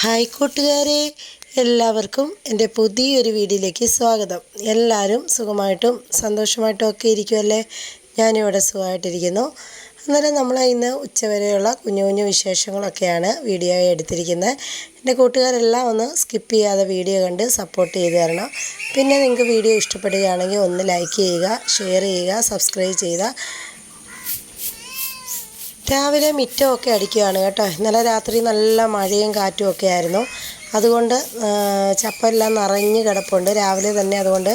Hi കൂട്ടുകാരെ എല്ലാവർക്കും എന്റെ പുതിയൊരു വീഡിയോയിലേക്ക് സ്വാഗതം. എല്ലാവരും സുഖമായിട്ടും സന്തോഷമായിട്ടും ഒക്കെ ഇരിക്കുമല്ലേ ഞാനിവിടെ സുഖമായിട്ടിരിക്കുന്നു. അന്നേരം നമ്മൾ ഇന്ന് ഉച്ചവരെയുള്ള കുഞ്ഞു കുഞ്ഞു വിശേഷങ്ങളൊക്കെയാണ് വീഡിയോ എടുത്തിരിക്കുന്നത്. എന്റെ കൂട്ടുകാരെല്ലാം ഒന്ന് സ്കിപ്പ് ചെയ്യാതെ വീഡിയോ കണ്ട് സപ്പോർട്ട് ചെയ്ത് തരണം. പിന്നെ നിങ്ങൾക്ക് വീഡിയോ ഇഷ്ടപ്പെടുകയാണെങ്കിൽ ഒന്ന് ലൈക്ക് ചെയ്യുക ഷെയർ ചെയ്യുക സബ്സ്ക്രൈബ് ചെയ്യുക. രാവിലെ മിറ്റമൊക്കെ അടിക്കുകയാണ് കേട്ടോ. ഇന്നലെ രാത്രി നല്ല മഴയും കാറ്റും ഒക്കെ ആയിരുന്നു. അതുകൊണ്ട് ചപ്പെല്ലാം നിറഞ്ഞ് കിടപ്പുണ്ട്. രാവിലെ തന്നെ അതുകൊണ്ട്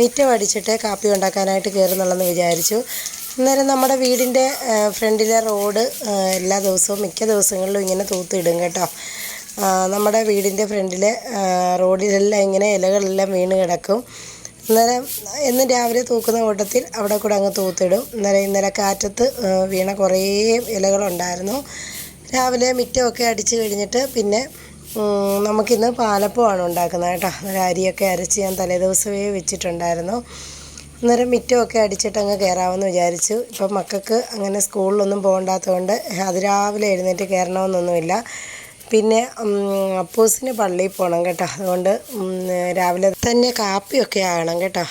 മിറ്റം അടിച്ചിട്ട് കാപ്പി ഉണ്ടാക്കാനായിട്ട് കയറുന്നുള്ളെന്ന് വിചാരിച്ചു. അന്നേരം നമ്മുടെ വീടിന്റെ ഫ്രണ്ടിലെ റോഡ് എല്ലാ ദിവസവും മിക്ക ദിവസങ്ങളിലും ഇങ്ങനെ തൂത്തിടും കേട്ടോ. നമ്മുടെ വീടിന്റെ ഫ്രണ്ടിലെ റോഡിലെല്ലാം ഇങ്ങനെ ഇലകളെല്ലാം വീണ് കിടക്കും. അന്നേരം എന്നും രാവിലെ തൂക്കുന്ന കൂട്ടത്തിൽ അവിടെ കൂടെ അങ്ങ് തൂത്തിടും. അന്നേരം ഇന്നലെ കാറ്റത്ത് വീണ കുറേ ഇലകളുണ്ടായിരുന്നു. രാവിലെ മിറ്റമൊക്കെ അടിച്ച് കഴിഞ്ഞിട്ട് പിന്നെ നമുക്കിന്ന് പാലപ്പമാണ് ഉണ്ടാക്കുന്നത് കേട്ടോ. അന്നേരം അരിയൊക്കെ അരച്ച് ഞാൻ തലേദിവസമേ വെച്ചിട്ടുണ്ടായിരുന്നു. അന്നേരം മിറ്റമൊക്കെ അടിച്ചിട്ട് അങ്ങ് കയറാമെന്ന് വിചാരിച്ചു. ഇപ്പം മക്കൾക്ക് അങ്ങനെ സ്കൂളിലൊന്നും പോകണ്ടാത്തതുകൊണ്ട് അതിരാവിലെ എഴുന്നേറ്റ് കയറണമെന്നൊന്നുമില്ല. പിന്നെ അപ്പൂസിന് പള്ളിയിൽ പോകണം കേട്ടോ. അതുകൊണ്ട് രാവിലെ തന്നെ കാപ്പിയൊക്കെ ആകണം കേട്ടോ.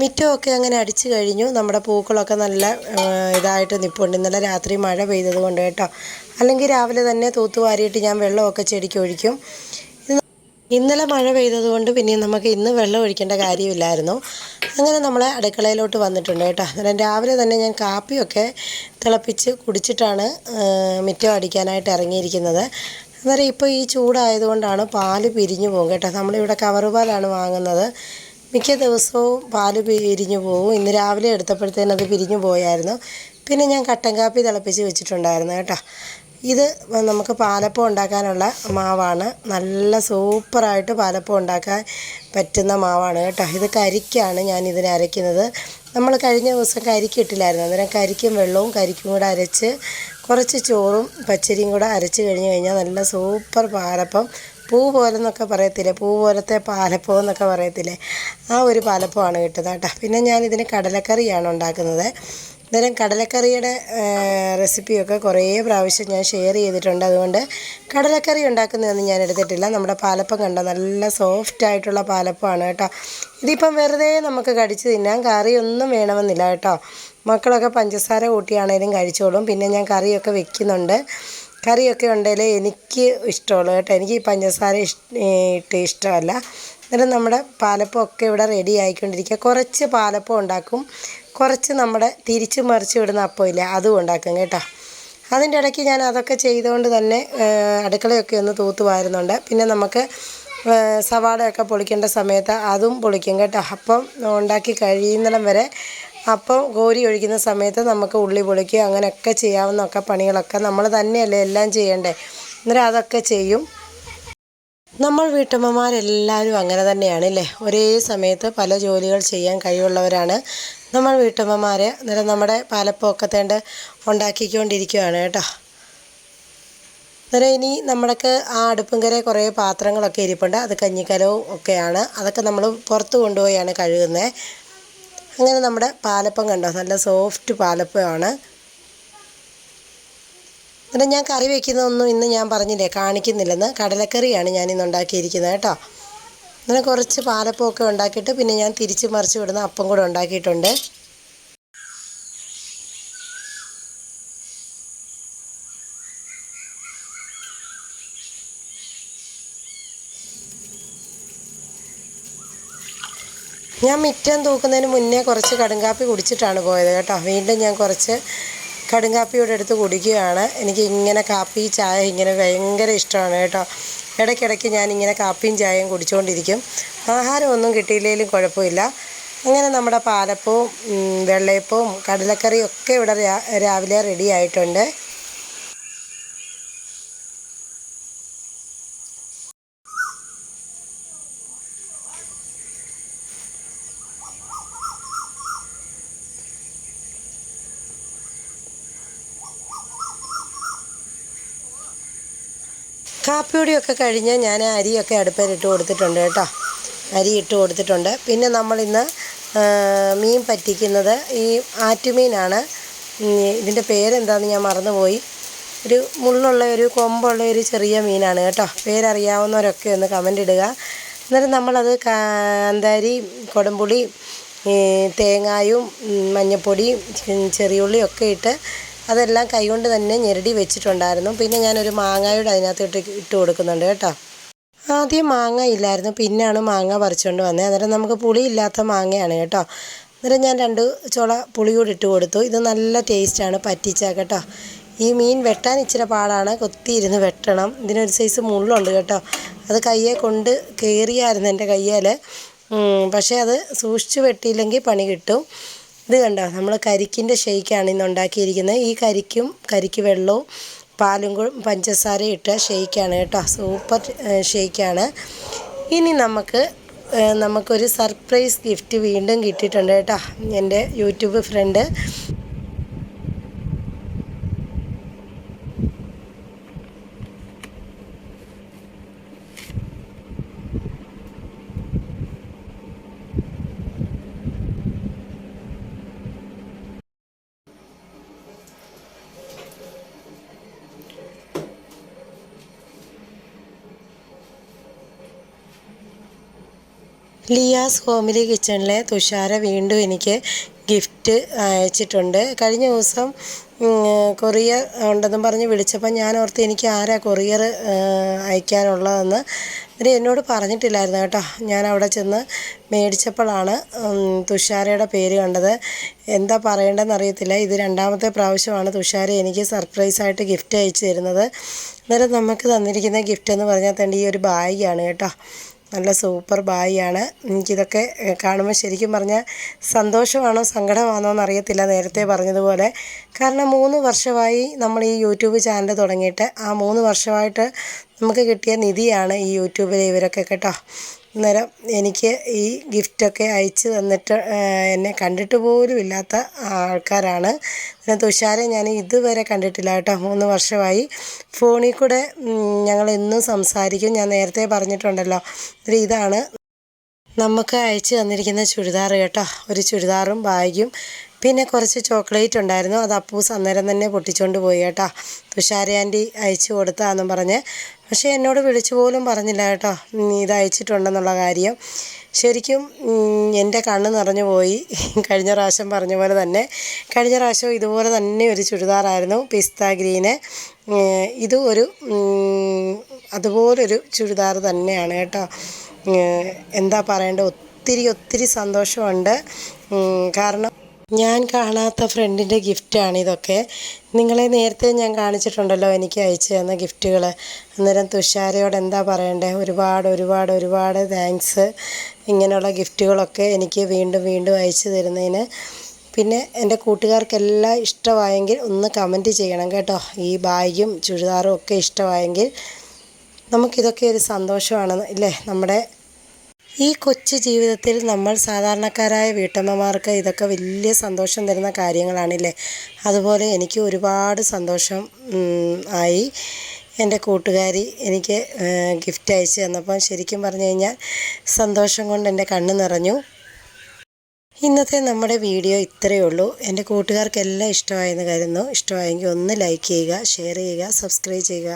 മിറ്റമൊക്കെ അങ്ങനെ അടിച്ചു കഴിഞ്ഞു. നമ്മുടെ പൂക്കളൊക്കെ നല്ല ഇതായിട്ട് നിൽപ്പുണ്ട് ഇന്നലെ രാത്രി മഴ പെയ്തത് കൊണ്ട് കേട്ടോ. അല്ലെങ്കിൽ രാവിലെ തന്നെ തൂത്തുവാരിയിട്ട് ഞാൻ വെള്ളമൊക്കെ ചെടിക്ക് ഒഴിക്കും. ഇന്നലെ മഴ പെയ്തത് കൊണ്ട് പിന്നെ നമുക്ക് ഇന്ന് വെള്ളം ഒഴിക്കേണ്ട കാര്യമില്ലായിരുന്നു. അങ്ങനെ നമ്മൾ അടുക്കളയിലോട്ട് വന്നിട്ടുണ്ട് കേട്ടോ. അന്നേരം രാവിലെ തന്നെ ഞാൻ കാപ്പിയൊക്കെ തിളപ്പിച്ച് കുടിച്ചിട്ടാണ് മിറ്റം അടിക്കാനായിട്ട് ഇറങ്ങിയിരിക്കുന്നത്. അന്നേരം ഇപ്പോൾ ഈ ചൂടായതുകൊണ്ടാണ് പാൽ പിരിഞ്ഞു പോകും കേട്ടോ. നമ്മളിവിടെ കവർ പാലാണ് വാങ്ങുന്നത്. മിക്ക ദിവസവും പാൽ പിരിഞ്ഞു പോകും ഇന്ന് രാവിലെ എടുത്തപ്പോഴത്തേനും അത് പിരിഞ്ഞു പോയായിരുന്നു. പിന്നെ ഞാൻ കട്ടൻ കാപ്പി തിളപ്പിച്ച് വെച്ചിട്ടുണ്ടായിരുന്നു കേട്ടോ. ഇത് നമുക്ക് പാലപ്പം ഉണ്ടാക്കാനുള്ള മാവാണ്. നല്ല സൂപ്പറായിട്ട് പാലപ്പം ഉണ്ടാക്കാൻ പറ്റുന്ന മാവാണ് കേട്ടോ. ഇത് കരിക്കാണ് ഞാൻ ഇതിനെ അരയ്ക്കുന്നത്. നമ്മൾ കഴിഞ്ഞ ദിവസം കരിക്ക് ഇട്ടില്ലായിരുന്നു. അന്നേരം കരിക്കും വെള്ളവും കരിക്കും കൂടെ അരച്ച് കുറച്ച് ചോറും പച്ചരിയും കൂടെ അരച്ച് കഴിഞ്ഞ് കഴിഞ്ഞാൽ നല്ല സൂപ്പർ പാലപ്പം പൂ പോലെന്നൊക്കെ പറയത്തില്ലേ? പൂ പോലത്തെ പാലപ്പം എന്നൊക്കെ പറയത്തില്ലേ? ആ ഒരു പാലപ്പമാണ് കിട്ടുന്നത് കേട്ടോ. പിന്നെ ഞാനിതിന് കടലക്കറിയാണ് ഉണ്ടാക്കുന്നത്. അന്നേരം കടലക്കറിയുടെ റെസിപ്പിയൊക്കെ കുറേ പ്രാവശ്യം ഞാൻ ഷെയർ ചെയ്തിട്ടുണ്ട്. അതുകൊണ്ട് കടലക്കറി ഉണ്ടാക്കുന്നതൊന്നും ഞാൻ എടുത്തിട്ടില്ല. നമ്മുടെ പാലപ്പം കണ്ടോ നല്ല സോഫ്റ്റ് ആയിട്ടുള്ള പാലപ്പമാണ് കേട്ടോ. ഇതിപ്പം വെറുതെ നമുക്ക് കടിച്ച് തിന്നാം കറിയൊന്നും വേണമെന്നില്ല കേട്ടോ. മക്കളൊക്കെ പഞ്ചസാര കൂട്ടിയാണേലും കഴിച്ചോളും. പിന്നെ ഞാൻ കറിയൊക്കെ വെക്കുന്നുണ്ട്. കറിയൊക്കെ ഉണ്ടെങ്കിൽ എനിക്ക് ഇഷ്ടമുള്ളൂ കേട്ടോ. എനിക്ക് ഈ പഞ്ചസാര ഇട്ട് ഇഷ്ടമല്ല. എന്നിട്ട് നമ്മുടെ പാലപ്പം ഒക്കെ ഇവിടെ റെഡി ആയിക്കൊണ്ടിരിക്കുക. കുറച്ച് പാലപ്പം ഉണ്ടാക്കും. കുറച്ച് നമ്മുടെ തിരിച്ച് മറിച്ച് വിടുന്ന അപ്പം ഇല്ലേ അതും ഉണ്ടാക്കും കേട്ടോ. അതിന്റെ ഇടയ്ക്ക് ഞാൻ അതൊക്കെ ചെയ്തുകൊണ്ട് തന്നെ അടുക്കളയൊക്കെ ഒന്ന് തൂത്ത് വാരുന്നുണ്ട്. പിന്നെ നമുക്ക് സവാളയൊക്കെ പൊളിക്കേണ്ട സമയത്ത് അതും പൊളിക്കും കേട്ടോ. അപ്പം ഉണ്ടാക്കി കഴിയുന്നിടം വരെ അപ്പം കോരി ഒഴിക്കുന്ന സമയത്ത് നമുക്ക് ഉള്ളി പൊളിക്കുക അങ്ങനെയൊക്കെ ചെയ്യാവുന്നൊക്കെ പണികളൊക്കെ നമ്മൾ തന്നെയല്ലേ എല്ലാം ചെയ്യണ്ടേ? അന്നേരം അതൊക്കെ ചെയ്യും. നമ്മൾ വീട്ടമ്മമാരെല്ലാവരും അങ്ങനെ തന്നെയാണ് അല്ലേ ഒരേ സമയത്ത് പല ജോലികൾ ചെയ്യാൻ കഴിവുള്ളവരാണ്. നമ്മൾ വീട്ടമ്മമാരെ അന്നേരം നമ്മുടെ പാലപ്പമൊക്കെ തേണ്ട ഉണ്ടാക്കിക്കൊണ്ടിരിക്കുകയാണ് കേട്ടോ. അന്നേരം ഇനി നമ്മൾക്ക് ആ അടുപ്പുംകര കുറേ പാത്രങ്ങളൊക്കെ ഇരിപ്പുണ്ട്. അത് കഞ്ഞിക്കലവും ഒക്കെയാണ്. അതൊക്കെ നമ്മൾ പുറത്ത് കൊണ്ടുപോയാണ് കഴുകുന്നത്. അങ്ങനെ നമ്മുടെ പാലപ്പം കണ്ടോ? നല്ല സോഫ്റ്റ് പാലപ്പമാണ്. എന്നിട്ട് ഞാൻ കറി വെക്കുന്നതൊന്നും ഇന്ന് ഞാൻ പറഞ്ഞില്ലേ കാണിക്കുന്നില്ലെന്ന്. കടലക്കറിയാണ് ഞാൻ ഇന്ന് ഉണ്ടാക്കിയിരിക്കുന്നത് കേട്ടോ. അങ്ങനെ കുറച്ച് പാലപ്പമൊക്കെ ഉണ്ടാക്കിയിട്ട് പിന്നെ ഞാൻ തിരിച്ച് മറിച്ച് വിടുന്ന അപ്പം കൂടെ ഉണ്ടാക്കിയിട്ടുണ്ട്. ഞാൻ മിറ്റം തൂക്കുന്നതിന് മുന്നേ കുറച്ച് കടുങ്കാപ്പി കുടിച്ചിട്ടാണ് പോയത് കേട്ടോ. വീണ്ടും ഞാൻ കുറച്ച് കടുങ്കാപ്പിയോടെ എടുത്ത് കുടിക്കുകയാണ്. എനിക്ക് ഇങ്ങനെ കാപ്പി ചായ ഇങ്ങനെ ഭയങ്കര ഇഷ്ടമാണ് കേട്ടോ. ഇടയ്ക്കിടയ്ക്ക് ഇങ്ങനെ കാപ്പിയും ചായയും കുടിച്ചുകൊണ്ടിരിക്കും ആഹാരമൊന്നും കിട്ടിയില്ലെങ്കിലും കുഴപ്പമില്ല. അങ്ങനെ നമ്മുടെ പാലപ്പവും വെള്ളയപ്പവും കടലക്കറിയും ഒക്കെ ഇവിടെ രാവിലെ റെഡി ആയിട്ടുണ്ട്. കാപ്പിയൊടിയൊക്കെ കഴിഞ്ഞ് ഞാൻ അരിയൊക്കെ അടുപ്പേലിട്ട് കൊടുത്തിട്ടുണ്ട് കേട്ടോ. അരി ഇട്ട് കൊടുത്തിട്ടുണ്ട്. പിന്നെ നമ്മളിന്ന് മീൻ പറ്റിക്കുന്നത് ഈ ആറ്റുമീനാണ്. ഇതിന്റെ പേരെന്താണെന്ന് ഞാൻ മറന്നുപോയി. ഒരു മുള്ളുള്ള ഒരു കൊമ്പുള്ള ഒരു ചെറിയ മീനാണ് കേട്ടോ. പേരറിയാവുന്നവരൊക്കെ ഒന്ന് കമന്റ് ഇടുക. എന്നിട്ട് നമ്മളത് കാന്താരി കൊടമ്പുളി തേങ്ങായും മഞ്ഞപ്പൊടിയും ചെറിയുള്ളിയൊക്കെ ഇട്ട് അതെല്ലാം കൈകൊണ്ട് തന്നെ ഞെരടി വെച്ചിട്ടുണ്ടായിരുന്നു. പിന്നെ ഞാനൊരു മാങ്ങായുടെ അതിനകത്ത് ഇട്ട് ഇട്ട് കൊടുക്കുന്നുണ്ട് കേട്ടോ. ആദ്യം മാങ്ങ ഇല്ലായിരുന്നു. പിന്നെയാണ് മാങ്ങ പറിച്ചുകൊണ്ട് വന്നത് അന്നേരം നമുക്ക് പുളി ഇല്ലാത്ത മാങ്ങയാണ് കേട്ടോ. അന്നേരം ഞാൻ രണ്ട് ചുള കൂടി ഇട്ട് കൊടുത്തു. ഇത് നല്ല ടേസ്റ്റാണ്. പറ്റിച്ച കേട്ടോ. ഈ മീൻ വെട്ടാൻ ഇച്ചിരി പാടാണ്. കൊത്തിയിരുന്ന് വെട്ടണം. ഇതിനൊരു സൈസ് മുള്ളുണ്ട് കേട്ടോ. അത് കയ്യെ കൊണ്ട് കയറിയായിരുന്നു എന്റെ കയ്യേൽ പക്ഷേ അത് സൂക്ഷിച്ച് വെട്ടിയില്ലെങ്കിൽ പണി കിട്ടും. ഇത് കണ്ടോ? നമ്മൾ കരിക്കിന്റെ ഷെയ്ക്കാണ് ഇന്ന് ഉണ്ടാക്കിയിരിക്കുന്നത്. ഈ കരിക്കും കരിക്ക് വെള്ളവും പാലും പഞ്ചസാരയും ഇട്ട ഷെയ്ക്കാണ് കേട്ടോ. സൂപ്പർ ഷെയ്ക്കാണ്. ഇനി നമുക്ക് നമുക്കൊരു സർപ്രൈസ് ഗിഫ്റ്റ് വീണ്ടും കിട്ടിയിട്ടുണ്ട് കേട്ടോ. എന്റെ യൂട്യൂബ് ഫ്രണ്ട് ലിയാസ് ഹോമിലി കിച്ചണിലെ തുഷാര വീണ്ടും എനിക്ക് ഗിഫ്റ്റ് അയച്ചിട്ടുണ്ട്. കഴിഞ്ഞ ദിവസം കൊറിയർ ഉണ്ടെന്നും പറഞ്ഞ് വിളിച്ചപ്പോൾ ഞാൻ ഓർത്ത് എനിക്ക് ആരാ കൊറിയർ അയക്കാനുള്ളതെന്ന് ഇവർ എന്നോട് പറഞ്ഞിട്ടില്ലായിരുന്നു കേട്ടോ. ഞാൻ അവിടെ ചെന്ന് മേടിച്ചപ്പോഴാണ് തുഷാരയുടെ പേര് കണ്ടത്. എന്താ പറയേണ്ടതെന്ന് അറിയത്തില്ല. ഇത് രണ്ടാമത്തെ പ്രാവശ്യമാണ് തുഷാര എനിക്ക് സർപ്രൈസായിട്ട് ഗിഫ്റ്റ് അയച്ചു തരുന്നത്. അന്നേരം നമുക്ക് തന്നിരിക്കുന്ന ഗിഫ്റ്റ് എന്ന് പറഞ്ഞാൽ തന്നെ ഈ ഒരു ബാഗാണ് കേട്ടോ. നല്ല സൂപ്പർ ബായിയാണ്. എനിക്കിതൊക്കെ കാണുമ്പോൾ ശരിക്കും പറഞ്ഞാൽ സന്തോഷമാണോ സങ്കടമാണോ എന്നറിയത്തില്ല നേരത്തെ പറഞ്ഞതുപോലെ. കാരണം മൂന്ന് വർഷമായി നമ്മൾ ഈ യൂട്യൂബ് ചാനൽ തുടങ്ങിയിട്ട് ആ മൂന്ന് വർഷമായിട്ട് നമുക്ക് കിട്ടിയ നിധിയാണ് ഈ യൂട്യൂബിലെ ഇവരൊക്കെ കേട്ടോ. അന്നേരം എനിക്ക് ഈ ഗിഫ്റ്റൊക്കെ അയച്ച് തന്നിട്ട് എന്നെ കണ്ടിട്ട് പോലും ഇല്ലാത്ത ആൾക്കാരാണ്. പിന്നെ തുഷാരെ ഞാൻ ഇതുവരെ കണ്ടിട്ടില്ല കേട്ടോ. മൂന്ന് വർഷമായി. ഫോണിൽ കൂടെ ഞങ്ങൾ എന്നും സംസാരിക്കും. ഞാൻ നേരത്തെ പറഞ്ഞിട്ടുണ്ടല്ലോ. ഇതാണ്. നമുക്ക് അയച്ചു തന്നിരിക്കുന്ന ചുരിദാർ കേട്ടോ. ഒരു ചുരിദാറും ബാഗും. പിന്നെ കുറച്ച് ചോക്ലേറ്റ് ഉണ്ടായിരുന്നു. അത് അപ്പൂസ് അന്നേരം തന്നെ പൊട്ടിച്ചുകൊണ്ട് പോയി കേട്ടോ. തുഷാര ആന്റി അയച്ചു കൊടുത്താന്നും പറഞ്ഞ്. പക്ഷേ എന്നോട് വിളിച്ചു പോലും പറഞ്ഞില്ല കേട്ടോ. ഇത് അയച്ചിട്ടുണ്ടെന്നുള്ള കാര്യം. ശരിക്കും എന്റെ കണ്ണ് നിറഞ്ഞു പോയി. കഴിഞ്ഞ പ്രാവശ്യം പറഞ്ഞ പോലെ തന്നെ. കഴിഞ്ഞ പ്രാവശ്യം ഇതുപോലെ തന്നെ ഒരു ചുരിദാറായിരുന്നു പിസ്ത ഗ്രീന്. ഇത് ഒരു അതുപോലൊരു ചുരിദാർ തന്നെയാണ് കേട്ടോ. എന്താ പറയേണ്ടത്? ഒത്തിരി ഒത്തിരി സന്തോഷമുണ്ട്. കാരണം ഞാൻ കാണാത്ത ഫ്രണ്ടിന്റെ ഗിഫ്റ്റാണ് ഇതൊക്കെ. നിങ്ങളെ നേരത്തെ ഞാൻ കാണിച്ചിട്ടുണ്ടല്ലോ എനിക്ക് അയച്ചു തന്ന ഗിഫ്റ്റുകൾ അന്നേരം തുഷാരയോട് എന്താ പറയണ്ടേ? ഒരുപാട് ഒരുപാട് ഒരുപാട് താങ്ക്സ് ഇങ്ങനെയുള്ള ഗിഫ്റ്റുകളൊക്കെ എനിക്ക് വീണ്ടും വീണ്ടും അയച്ചു തരുന്നതിന്. പിന്നെ എന്റെ കൂട്ടുകാർക്കെല്ലാം ഇഷ്ടമായെങ്കിൽ ഒന്ന് കമന്റ് ചെയ്യണം കേട്ടോ. ഈ ബാഗും ചുരിദാറും ഒക്കെ ഇഷ്ടമായെങ്കിൽ നമുക്കിതൊക്കെ ഒരു സന്തോഷമാണ് ഇല്ലേ നമ്മുടെ ഈ കൊച്ചു ജീവിതത്തിൽ നമ്മൾ സാധാരണക്കാരായ വീട്ടമ്മമാർക്ക് ഇതൊക്കെ വലിയ സന്തോഷം തരുന്ന കാര്യങ്ങളാണില്ലേ? അതുപോലെ എനിക്ക് ഒരുപാട് സന്തോഷം ആയി. എന്റെ കൂട്ടുകാരി എനിക്ക് ഗിഫ്റ്റ് അയച്ചു തന്നപ്പോൾ ശരിക്കും പറഞ്ഞു കഴിഞ്ഞാൽ സന്തോഷം കൊണ്ട് എന്റെ കണ്ണ് നിറഞ്ഞു. ഇന്നത്തെ നമ്മുടെ വീഡിയോ ഇത്രയേ ഉള്ളൂ. എന്റെ കൂട്ടുകാർക്കെല്ലാം ഇഷ്ടമായെന്ന് കരുതുന്നു. ഇഷ്ടമായെങ്കിൽ ഒന്ന് ലൈക്ക് ചെയ്യുക ഷെയർ ചെയ്യുക സബ്സ്ക്രൈബ് ചെയ്യുക.